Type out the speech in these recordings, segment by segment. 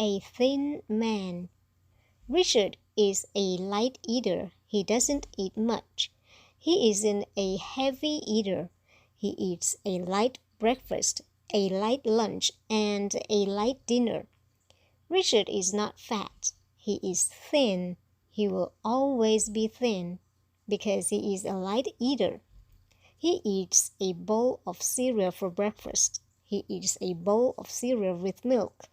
a thin man. Richard is a light eater. He doesn't eat much. He isn't a heavy eater. He eats a light breakfast, a light lunch, and a light dinner. Richard is not fat. He is thin. He will always be thin because he is a light eater. He eats a bowl of cereal for breakfast. He eats a bowl of cereal with milk.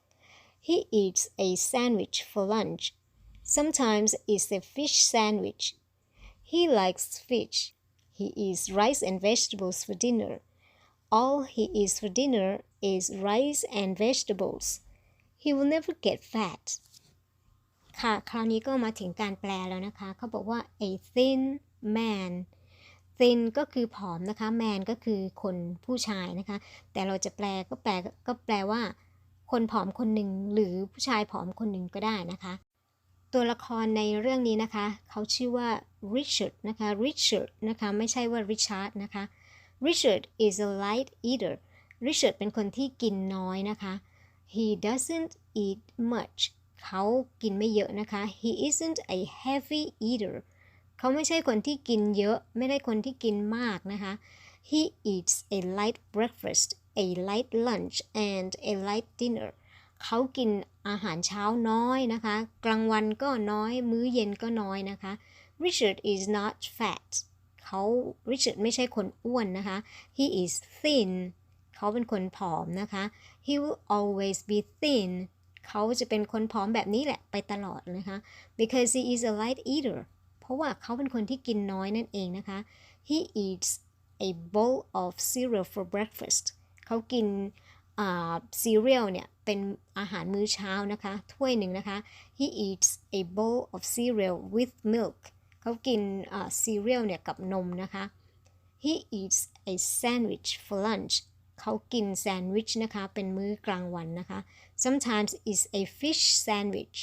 He eats a sandwich for lunch. Sometimes it's a fish sandwich. He likes fish. He eats rice and vegetables for dinner. All he eats for dinner is rice and vegetables. He will never get fat. ค่ะ คราวนี้ก็มาถึงการแปลแล้วนะคะ เขาบอกว่า a thin man thin ก็คือผอมนะคะ man ก็คือคนผู้ชายนะคะ แต่เราจะแปลก็แปลก็แปลว่า คนผอมคนหนึ่งหรือผู้ชายผอมคนหนึ่งก็ได้นะคะ ตัวละครในเรื่องนี้นะคะ เขาชื่อว่า Richard นะคะ Richard นะคะไม่ใช่ว่า Richard นะคะ Richard is a light eater Richard เป็นคนที่กินน้อยนะคะ he doesn't eat much เขากินไม่เยอะนะคะ he isn't a heavy eater เขาไม่ใช่คนที่กินเยอะ ไม่ได้คนที่กินมากนะคะ he eats a light breakfast a light lunch and a light dinner เขากินอาหารเช้าน้อยนะคะ กลางวันก็น้อย มื้อเย็นก็น้อยนะคะ Richard is not fat เขา Richard ไม่ใช่คนอ้วนนะคะ he is thin เขาเป็นคนผอมนะคะ he will always be thin เขาจะเป็นคนผอมแบบนี้แหละไปตลอดนะคะ because he is a light eater เพราะว่าเขาเป็นคนที่กินน้อยนั่นเองนะคะ he eats a bowl of cereal for breakfast เขากินซีเรียลเนี่ย เป็นอาหารมื้อเช้านะคะ ถ้วยหนึ่งนะคะ he eats a bowl of cereal with milk เขากินซีเรียลเนี่ยกับนมนะคะ he eats a sandwich for lunch เขากินแซนด์วิชนะคะ เป็นมื้อกลางวันนะคะ sometimes is a fish sandwich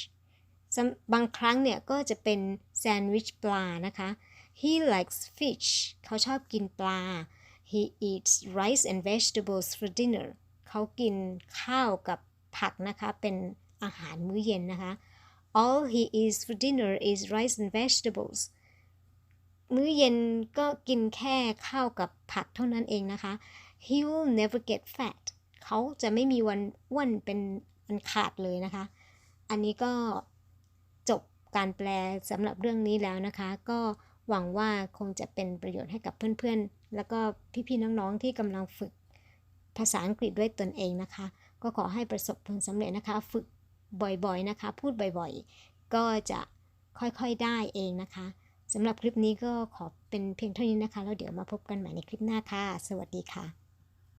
บางครั้งเนี่ยก็จะเป็นแซนด์วิชปลานะคะ he likes fish เขาชอบกินปลา he eats rice and vegetables for dinner เขากินข้าวกับผักนะคะ เป็นอาหารมื้อเย็นนะคะ all he eats for dinner is rice and vegetables มื้อเย็นก็กินแค่ข้าวกับผักเท่านั้นเองนะคะ he will never get fat เขาจะไม่มีวันอ้วนเป็นอันขาดเลยนะคะ อันนี้ก็จบการแปลสำหรับเรื่องนี้แล้วนะคะ ก็ หวังว่าคงจะเป็นประโยชน์ให้กับเพื่อนๆ แล้วก็พี่ๆ น้องๆ ที่กำลังฝึกภาษาอังกฤษด้วยตนเองนะคะ ก็ขอให้ประสบผลสำเร็จนะคะ ฝึกบ่อยๆนะคะ พูดบ่อยๆ ก็จะค่อยๆ ได้เองนะคะสำหรับคลิปนี้ก็ขอเป็นเพียงเท่านี้นะคะ แล้วเดี๋ยวมาพบกันใหม่ในคลิปหน้าค่ะ สวัสดีค่ะ